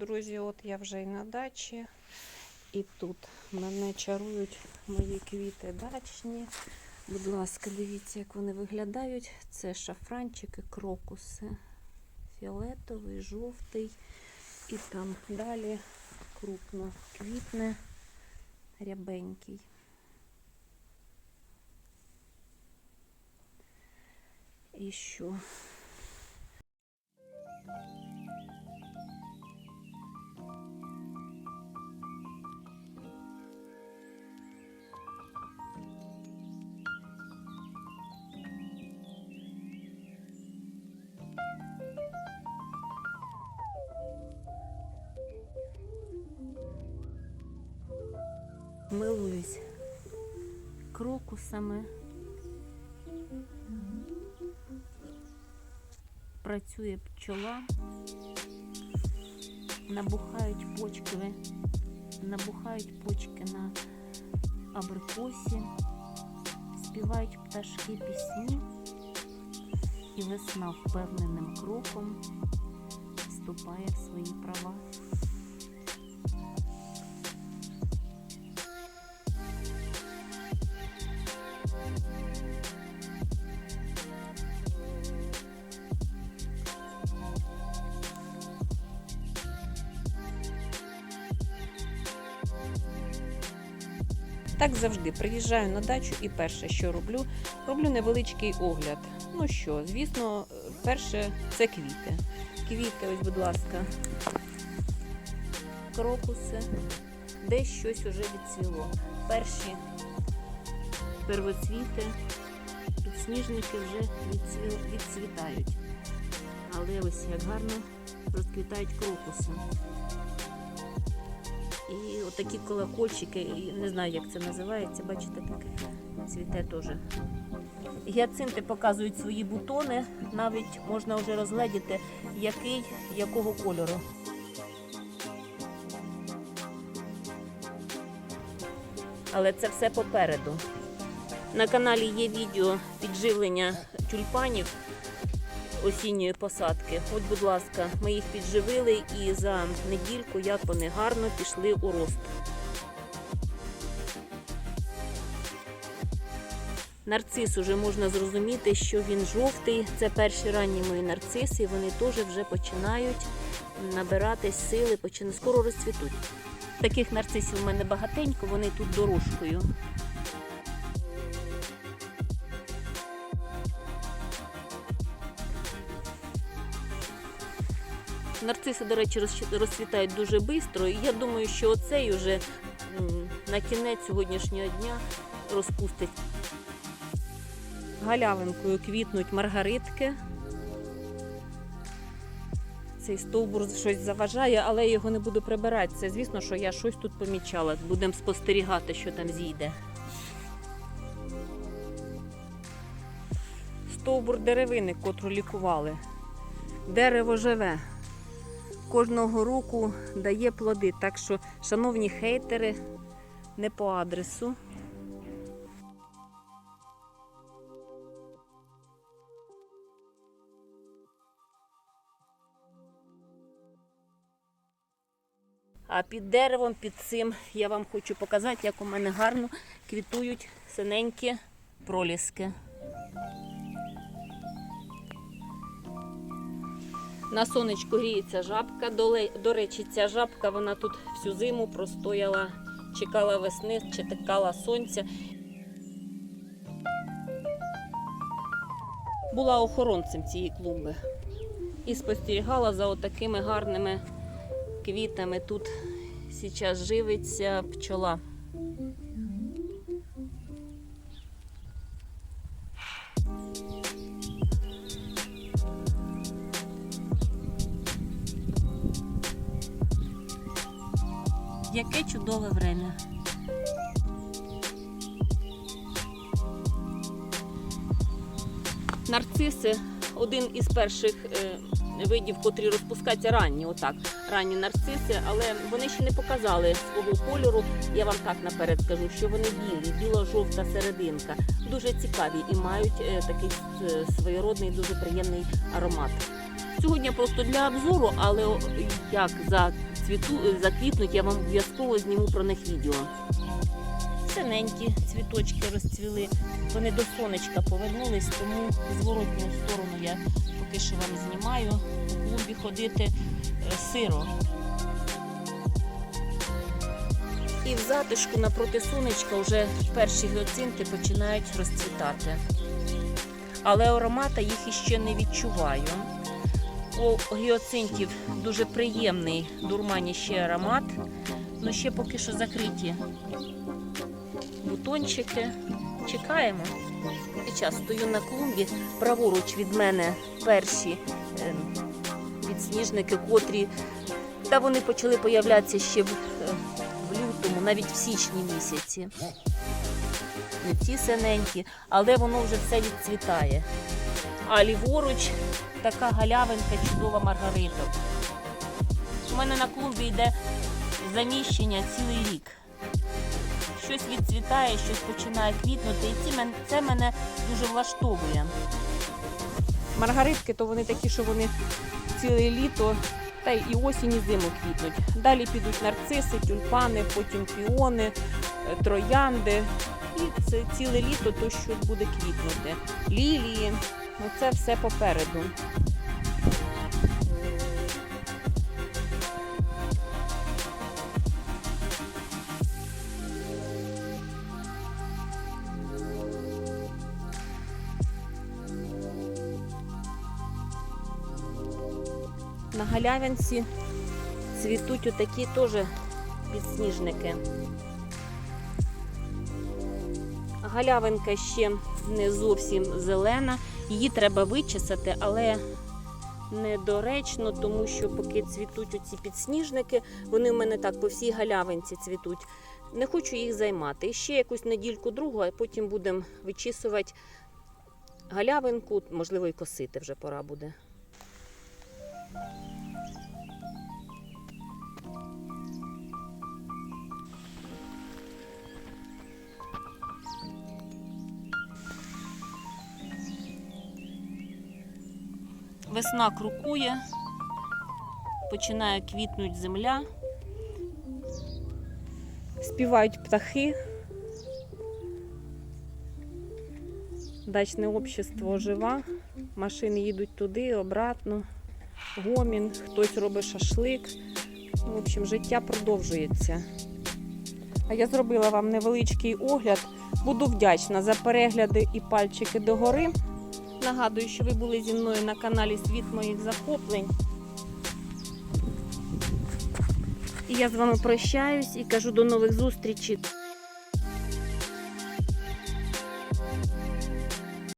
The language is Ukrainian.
друзі, от я вже і на дачі. І тут мене чарують мої квіти дачні. Будь ласка, дивіться, як вони виглядають. Це шафранчики, крокуси. Фіолетовий, жовтий. І там далі крупно квітне, рябенький. І що? Милуюсь крокусами. Працює пчола, набухають почки, набухають почки на абрикосі, співають пташки пісні, і весна впевненим кроком вступає в свої права. Так завжди приїжджаю на дачу і перше, що роблю, роблю невеличкий огляд. Ну що, звісно, перше це квіти. Квіти, ось, будь ласка, крокуси, десь щось уже відцвіло. Перші первоцвіти, підсніжники вже відцвітають. Але ось як гарно розквітають крокуси. І отакі колокольчики, і не знаю, як це називається, бачите, таке цвіте теж. Гіацинти показують свої бутони, навіть можна вже розгледіти, який, якого кольору. Але це все попереду. На каналі є відео підживлення тюльпанів осінньої посадки. От, будь ласка, ми їх підживили і за недільку як вони гарно пішли у рост. Нарцис уже можна зрозуміти, що він жовтий. Це перші ранні мої нарциси, вони теж вже починають набирати сили, скоро розцвітуть. Таких нарцисів у мене багатенько, вони тут дорожкою. Нарциси, до речі, розцвітають дуже швидко. І я думаю, що оцей уже на кінець сьогоднішнього дня розпустить. Галявинкою квітнуть маргаритки. Цей стовбур щось заважає, але я його не буду прибирати. Це звісно, що я щось тут помічала. Будемо спостерігати, що там зійде. Стовбур деревини, котру лікували. Дерево живе кожного року дає плоди. Так що, шановні хейтери, не по адресу. А під деревом, під цим я вам хочу показати, як у мене гарно квітують синенькі проліски. На сонечку гріється жабка. До, речі, ця жабка вона тут всю зиму простояла, чекала весни, чекала сонця. Була охоронцем цієї клумби і спостерігала за отакими гарними квітами. Тут зараз живиться пчола. Чудове время. Нарциси один із перших е, видів, котрі розпускаються ранні, отак, ранні нарциси, але вони ще не показали свого кольору. Я вам так наперед скажу, що вони білі, біло-жовта серединка. Дуже цікаві і мають е, такий е, своєродний, дуже приємний аромат. Сьогодні просто для обзору, але як зацвіту, заквітнуть, я вам обов'язково зніму про них відео. Синенькі цвіточки розцвіли. Вони до сонечка повернулись, тому зворотню сторону я поки що вам знімаю. У клубі ходити е, сиро. І в затишку напроти сонечка вже перші гіоцинти починають розцвітати. Але аромата їх іще не відчуваю. У гіоцинтів дуже приємний дурманіщий аромат, але ще поки що закриті бутончики. Чекаємо. Зараз стою на клумбі, праворуч від мене перші е, підсніжники, котрі та вони почали появлятися ще в, е, в лютому, навіть в січні місяці. Не ці синенькі, але воно вже все відцвітає. А ліворуч така галявинка чудова маргариток. У мене на клумбі йде заміщення цілий рік. Щось відцвітає, щось починає квітнути, і це мене дуже влаштовує. Маргаритки то вони такі, що вони ціле літо та й осінь, і зиму квітнуть. Далі підуть нарциси, тюльпани, потім піони, е, троянди. І це ціле літо то, що буде квітнути. Лілії. Оце все попереду. На галявинці цвітуть отакі теж підсніжники. Галявинка ще не зовсім зелена, її треба вичесати, але недоречно, тому що поки цвітуть оці підсніжники, вони в мене так по всій галявинці цвітуть. Не хочу їх займати. І ще якусь недільку другу, а потім будемо вичісувати галявинку, можливо, і косити вже пора буде. Весна крукує, починає квітнути земля. Співають птахи. Дачне общество жива. Машини їдуть туди, обратно. Гомін, хтось робить шашлик. В общем, життя продовжується. А я зробила вам невеличкий огляд. Буду вдячна за перегляди і пальчики догори. Нагадую, що ви були зі мною на каналі Світ моїх захоплень. І я з вами прощаюсь і кажу до нових зустрічей.